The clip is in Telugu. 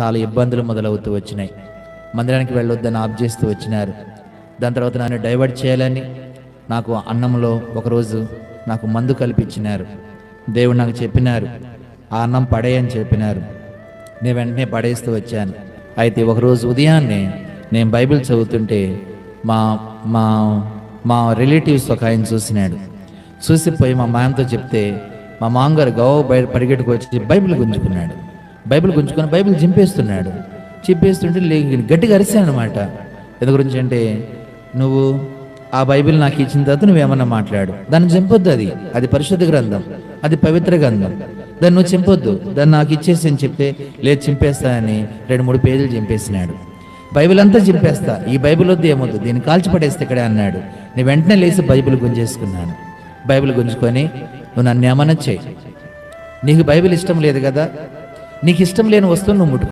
చాలా ఇబ్బందులు మొదలవుతూ వచ్చినాయి. మందిరానికి వెళ్ళొద్దని ఆప్ చేస్తూ వచ్చినారు. దాని తర్వాత నన్ను డైవర్ట్ చేయాలని నాకు అన్నంలో ఒకరోజు నాకు మందు కల్పించినారు. దేవుడు నాకు చెప్పినారు ఆ అన్నం పడేయని చెప్పినారు. నేను వెంటనే పడేస్తూ వచ్చాను. అయితే ఒకరోజు ఉదయాన్నే నేను బైబిల్ చదువుతుంటే మా మా మా రిలేటివ్స్ ఒక ఆయన చూసినాడు. చూసిపోయి మా మామతో చెప్తే మా మామగారు గవ బయట పరిగెట్టుకు వచ్చి బైబిల్ గుంజుకున్నాడు. బైబిల్ గుంజుకొని బైబిల్ చింపేస్తున్నాడు. చింపేస్తుంటే లే- గట్టిగా అరిశాను అనమాట ఎందు గురించి అంటే నువ్వు ఆ బైబిల్ నాకు ఇచ్చిన తర్వాత నువ్వేమన్నా మాట్లాడు. దాన్ని చంపొద్దు అది. అది పరిశుద్ధ గ్రంథం. అది పవిత్ర గ్రంథం. దాన్ని నువ్వు చింపొద్దు. దాన్ని నాకు ఇచ్చేసి అని చెప్తే లేదు చింపేస్తానని రెండు మూడు పేజీలు చింపేసినాడు. బైబిల్ అంతా చింపేస్తా. ఈ బైబిల్ వద్దు ఏమొద్దు. దీన్ని కాల్చిపడేస్తే ఇక్కడే అన్నాడు. నేను వెంటనే లేచి బైబిల్ గుంజేసుకున్నాను. బైబిల్ గుంజుకొని నువ్వు నన్ను ఏమన్నా చేయి. నీకు బైబిల్ ఇష్టం లేదు కదా. నీకు ఇష్టం లేని వస్తువును నువ్వు ముట్టుకో.